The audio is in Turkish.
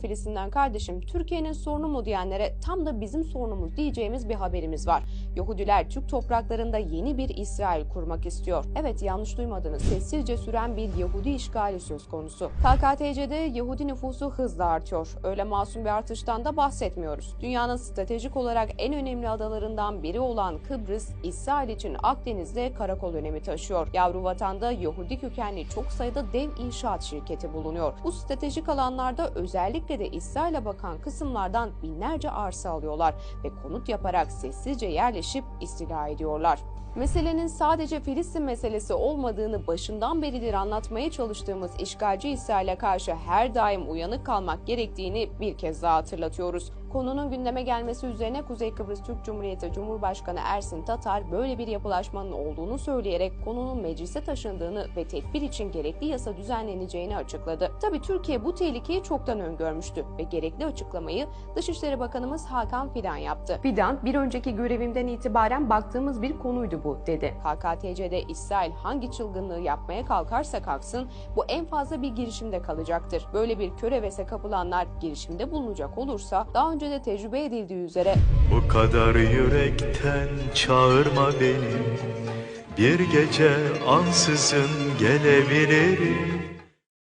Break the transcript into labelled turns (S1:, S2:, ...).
S1: Filistin'den kardeşim Türkiye'nin sorunu mu diyenlere tam da bizim sorunumuz diyeceğimiz bir haberimiz var. Yahudiler Türk topraklarında yeni bir İsrail kurmak istiyor. Evet yanlış duymadınız. Sessizce süren bir Yahudi işgali söz konusu. KKTC'de Yahudi nüfusu hızla artıyor. Öyle masum bir artıştan da bahsetmiyoruz. Dünyanın stratejik olarak en önemli adalarından biri olan Kıbrıs, İsrail için Akdeniz'de karakol önemi taşıyor. Yavru vatanda Yahudi kökenli çok sayıda dev inşaat şirketi bulunuyor. Bu stratejik alanlarda özellikle de İsrail'e bakan kısımlardan binlerce arsa alıyorlar ve konut yaparak sessizce yerleşip istila ediyorlar. Meselenin sadece Filistin meselesi olmadığını başından beridir anlatmaya çalıştığımız işgalci İsrail'e karşı her daim uyanık kalmak gerektiğini bir kez daha hatırlatıyoruz. Konunun gündeme gelmesi üzerine Kuzey Kıbrıs Türk Cumhuriyeti Cumhurbaşkanı Ersin Tatar böyle bir yapılaşmanın olduğunu söyleyerek konunun meclise taşındığını ve tedbir için gerekli yasa düzenleneceğini açıkladı. Tabi Türkiye bu tehlikeyi çoktan öngörmüştü ve gerekli açıklamayı Dışişleri Bakanımız Hakan Fidan yaptı. Fidan bir önceki görevimden itibaren baktığımız bir konuydu bu dedi. KKTC'de İsrail hangi çılgınlığı yapmaya kalkarsa kalksın bu en fazla bir girişimde kalacaktır. Böyle bir körevese kapılanlar girişimde bulunacak olursa daha önce de tecrübe edildiği üzere
S2: Bu kadar yürekten çağırma beni Bir gece ansızın gelebilirim